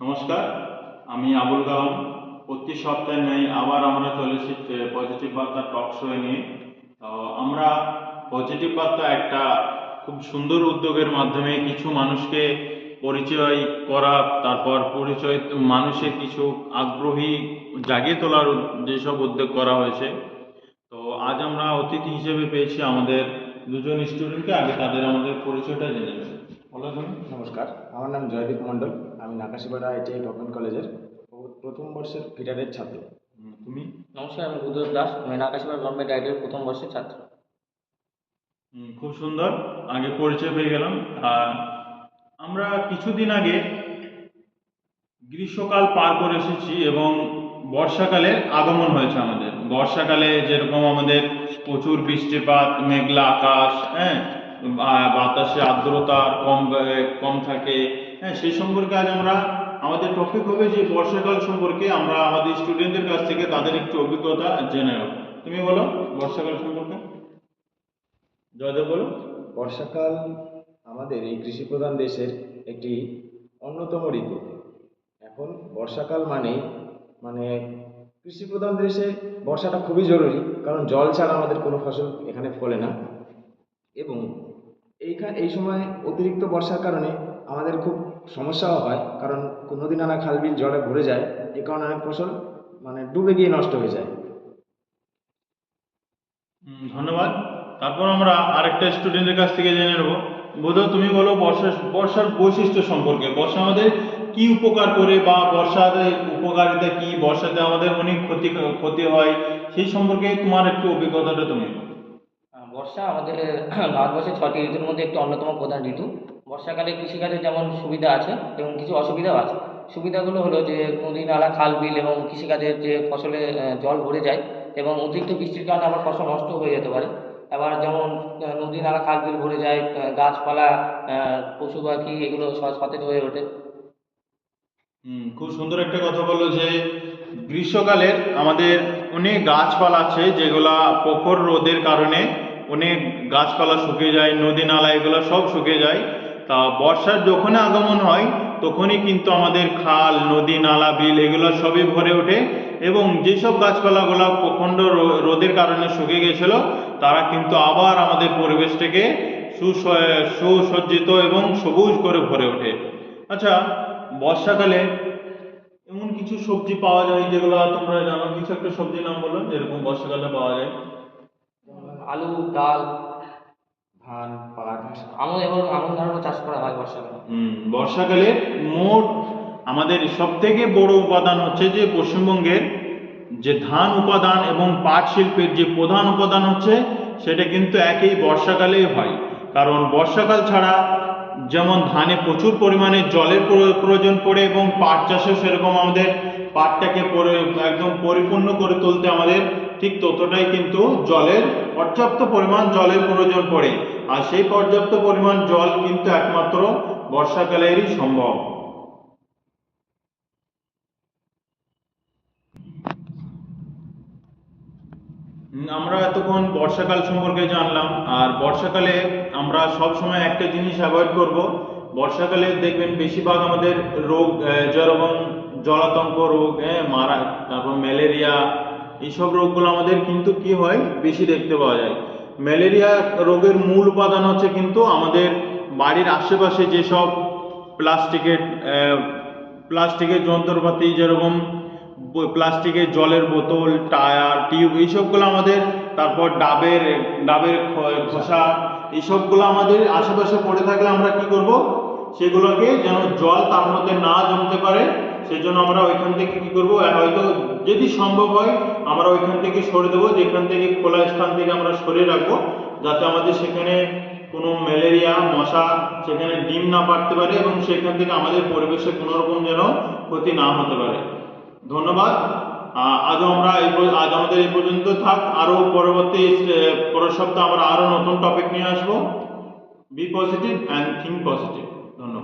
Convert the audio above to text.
নমস্কার, আমি আবুল কালাম। প্রতি সপ্তাহে নেই, আবার আমরা চলে এসেছি পজিটিভ বার্তা টক শো নিয়ে। তো আমরা পজিটিভ বার্তা একটা খুব সুন্দর উদ্যোগের মাধ্যমে কিছু মানুষকে পরিচয় করা, তারপর পরিচয় মানুষের কিছু আগ্রহী জাগিয়ে তোলার যেসব উদ্যোগ করা হয়েছে। তো আজ আমরা অতিথি হিসেবে পেয়েছি আমাদের দুজন স্টুডেন্টকে আগে তাদের আমাদের পরিচয়টা জেনে নেব। বলো তুমি। নমস্কার আমার নাম জয়দীপ মণ্ডল। আমি নাকাশিপাড়া আইটিআই গভর্নমেন্ট কলেজের প্রথম বর্ষের ফিটারের ছাত্র। তুমি? নমস্কার আমি বুদ্ধদেব দাস। আমি আকাশবাড়ি গভর্নমেন্ট আইডিয়ার প্রথম বর্ষের ছাত্র। খুব সুন্দর। আগে পরিচয় পেয়ে গেলাম। আর আমরা কিছুদিন আগে গ্রীষ্মকাল পার করে এসেছি এবং বর্ষাকালের আগমন হয়েছে আমাদের। বর্ষাকালে যেরকম আমাদের প্রচুর বৃষ্টিপাত, মেঘলা আকাশ হ্যাঁ? বাতাসে আর্দ্রতা কম কম থাকে। হ্যাঁ সেই সম্পর্কে আজ আমরা, আমাদের টপিক হবে যে বর্ষাকাল সম্পর্কে আমরা আমাদের স্টুডেন্টদের কাছ থেকে তাদের একটু অভিজ্ঞতা জেনে নেব। তুমি বলো, বর্ষাকাল সম্পর্কে? জয়দেব বলো। বর্ষাকাল আমাদের এই কৃষিপ্রধান দেশের একটি অন্যতম ঋতু। এখন বর্ষাকাল মানে মানে কৃষিপ্রধান দেশে বর্ষাটা খুবই জরুরি, কারণ জল ছাড়া আমাদের কোনো ফসল এখানে ফলে না। এবং এইখানে এই সময় অতিরিক্ত বর্ষার কারণে আমাদের খুব সমস্যাও হয়, কারণ নদী নালা খাল বিল জলে ভরে যায় এই কারণে অনেক ফসল মানে ডুবে গিয়ে নষ্ট হয়ে যায়। ধন্যবাদ। তারপর আমরা আরেকটা স্টুডেন্টের কাছ থেকে জেনে নেব। বোধ, তুমি বলো বর্ষা, বর্ষার বৈশিষ্ট্য সম্পর্কে। বর্ষা আমাদের কি উপকার করে বা বর্ষার উপকারিতা কি? বর্ষাতে আমাদের অনেক ক্ষতি ক্ষতি হয়। সেই সম্পর্কে তোমার একটু অভিজ্ঞতাটা তুমি। বর্ষা আমাদের ভারতবর্ষের ছটি ঋতুর মধ্যে একটি অন্যতম প্রধান ঋতু। বর্ষাকালে কৃষিকাজে যেমন সুবিধা আছে এবং কিছু অসুবিধাও আছে। সুবিধাগুলো হলো যে নদী নালা খাল, বিল এবং কৃষিকাজের যে ফসলে জল ভরে যায় এবং অতিরিক্ত বৃষ্টির কারণে আবার ফসল নষ্ট হয়ে যেতে পারে। আবার যেমন নদী নালা খাল বিল ভরে যায় গাছপালা পশু পাখি, এগুলো স- সতেজ হয়ে ওঠে। খুব সুন্দর একটা কথা বলল যে, গ্রীষ্মকালে আমাদের অনেক গাছপালা আছে যেগুলা প্রখর রোদের কারণে অনেক গাছপালা শুকিয়ে যায়, নদী নালা এগুলো সব শুকিয়ে যায়। তা বর্ষার যখনই আগমন হয় তখনই কিন্তু আমাদের খাল, নদী, নালা, বিল এগুলো সবই ভরে ওঠে এবং যেসব গাছপালাগুলো প্রখণ্ড রোদের কারণে শুকিয়ে গেছিল, তারা কিন্তু আবার আমাদের পরিবেশটাকে সুস- সুসজ্জিত এবং সবুজ করে ভরে ওঠে। আচ্ছা বর্ষাকালে এমন কিছু সবজি পাওয়া যায় যেগুলো তোমরা জানো? কিছু একটা সবজির নাম বলো, যেরকম বর্ষাকালে পাওয়া যায়। আলু, ডাল ধান পাট আমন এবং আমন ধানও চাষ করা হয় বর্ষাকালে। হুম, বর্ষাকালে মোট আমাদের সব থেকে বড় উপাদান হচ্ছে যে পশ্চিমবঙ্গের যে ধান উপাদান এবং পাট শিল্পের যে প্রধান উপাদান হচ্ছে সেটা কিন্তু একই বর্ষাকালেই হয়। কারণ বর্ষাকাল ছাড়া যেমন ধানে প্রচুর পরিমাণে জলের প্রয়- প্রয়োজন পড়ে এবং পাট চাষেও সেরকম আমাদের পাটটাকে একদম পরিপূর্ণ করে তুলতে আমাদের ঠিক ততটাই কিন্তু জলের পর্যাপ্ত পরিমাণ জলের প্রয়োজন পড়ে। আর সেই পর্যাপ্ত পরিমাণ জল কিন্তু একমাত্র বর্ষাকালেরই সম্ভব। আমরা এতক্ষণ বর্ষাকাল সম্পর্কে জানলাম, আর বর্ষাকালে আমরা সব সময় একটা জিনিস অ্যাভয়েড করব। বর্ষাকালে দেখবেন বেশিরভাগ আমাদের রোগ যেরকম জলাতঙ্ক রোগ হ্যাঁ মারা, তারপর ম্যালেরিয়া, এইসব রোগগুলো আমাদের কিন্তু কি হয়? বেশি দেখতে পাওয়া যায়। ম্যালেরিয়া রোগের মূল উপাদান হচ্ছে কিন্তু আমাদের বাড়ির আশেপাশে যেসব প্লাস্টিকের প্লাস্টিকের যন্ত্রপাতি যেরকম প্লাস্টিকের জলের বোতল, টায়ার, টিউব, এইসবগুলো আমাদের, তারপর ডাবের ডাবের খোসা, এইসবগুলো আমাদের আশেপাশে পড়ে থাকলে আমরা কি করব? সেগুলোকে যেন জল তার মধ্যে না জমতে পারে, সেজন্য আমরা ওইখান থেকে কি করব? হয়তো যদি সম্ভব হয়, আমরা ওইখান থেকে সরে দেবো, যেখান থেকে খোলা স্থান থেকে আমরা সরিয়ে রাখব, যাতে আমাদের সেখানে কোনো ম্যালেরিয়া, মশা সেখানে ডিম না পারতে পারে এবং সেখান থেকে আমাদের পরিবেশে কোনো রকম যেন ক্ষতি না হতে পারে। ধন্যবাদ। আজ আমরা এই আজ আমাদের এই পর্যন্ত থাক। আরও পরবর্তী পরের সপ্তাহে আমরা আরও নতুন টপিক নিয়ে আসব। Be positive and think positive ধন্যবাদ।